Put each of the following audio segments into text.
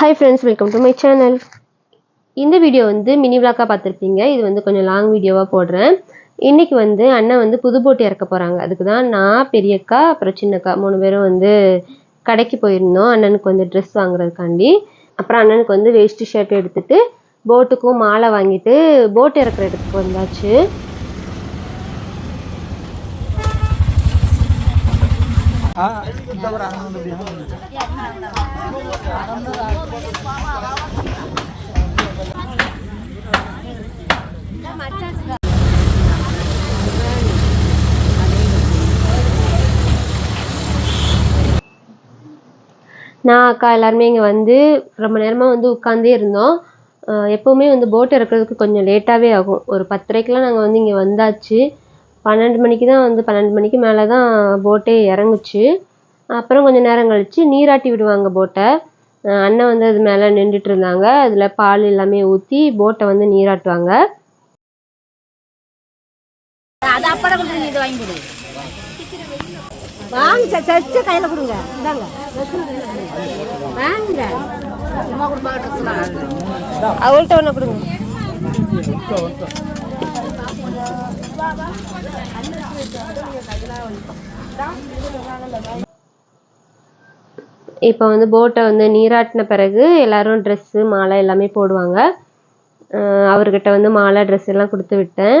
Hi friends welcome to my channel இந்த video வந்து mini விளாக்காக பார்த்துருப்பீங்க. இது வந்து கொஞ்சம் லாங் வீடியோவாக போடுறேன். இன்றைக்கி வந்து அண்ணன் வந்து புது போட்டு இறக்க போகிறாங்க அதுக்கு தான் நான் பெரியக்கா அப்புறம் சின்னக்கா மூணு பேரும் வந்து கடைக்கு போயிருந்தோம். அண்ணனுக்கு வந்து ட்ரெஸ் வாங்குறதுக்காண்டி. அப்புறம் அண்ணனுக்கு வந்து வேஷ்டி ஷர்ட் எடுத்துகிட்டு போட்டுக்கும் மாலை வாங்கிட்டு போட் இறக்குற இடத்துக்கு வந்தாச்சு. நான் அக்கா எல்லாருமே இங்கே வந்து ரொம்ப நேரமாக வந்து உட்காந்தே இருந்தோம். எப்போவுமே வந்து போட் இறக்குறதுக்கு கொஞ்சம் லேட்டாகவே ஆகும். ஒரு பத்தரைக்கெலாம் நாங்கள் வந்து இங்கே வந்தாச்சு. பன்னெண்டு மணிக்கு தான் வந்து பன்னெண்டு மணிக்கு மேலே தான் போட்டே இறங்குச்சு. அப்புறம் கொஞ்சம் நேரம் கழிச்சு நீராட்டி விடுவாங்க போட்டை அண்ணன் வந்து அது மேலே நின்றுட்டு இருந்தாங்க. அதில் பால் எல்லாமே ஊற்றி போட்டை வந்து நீராட்டுவாங்க. அப்பட கொடுத்து நீ இதை வாங்கி கொடு. வாங்க சச்ச கையில் கொடுங்க. இந்தாங்க. வாங்க. சும்மா கொடுப்பாங்க அவள்கிட்ட ஒன்று கொடுங்க. இப்போ வந்து போட்டை வந்து நீராட்டின பிறகு எல்லாரும் ட்ரெஸ்ஸு மாலை எல்லாமே போடுவாங்க. அவர்கிட்ட வந்து மாலை ட்ரெஸ் எல்லாம் கொடுத்து விட்டேன்.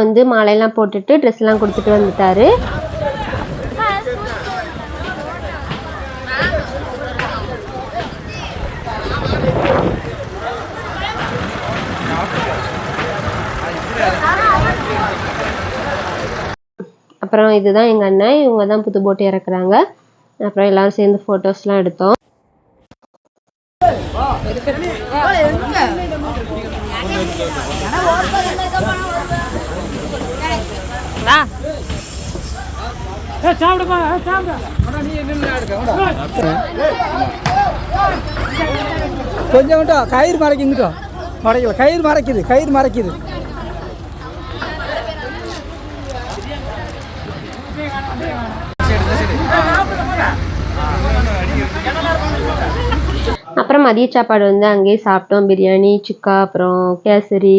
வந்து மாலையெல்லாம் போட்டுட்டு ட்ரெஸ்லாம் கொடுத்துட்டு வந்துட்டாரு அப்புறம் இதுதான் எங்கள் அண்ணன் இவங்க தான் புது போட்டு இறக்குறாங்க அப்புறம் எல்லாரும் சேர்ந்து ஃபோட்டோஸ்லாம் எடுத்தோம் கொஞ்சம் மட்டும் கயிறு மறைக்குங்கிட்டோம் மறைக்கல. கயிறு மறைக்குது கயிறு மறைக்குது. அப்புறம் மதிய சாப்பாடு வந்து அங்கேயே சாப்பிட்டோம். பிரியாணி சுக்கா அப்புறம் கேசரி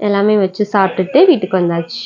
எல்லாமே வச்சு சாப்பிட்டுட்டு வீட்டுக்கு வந்தாச்சு.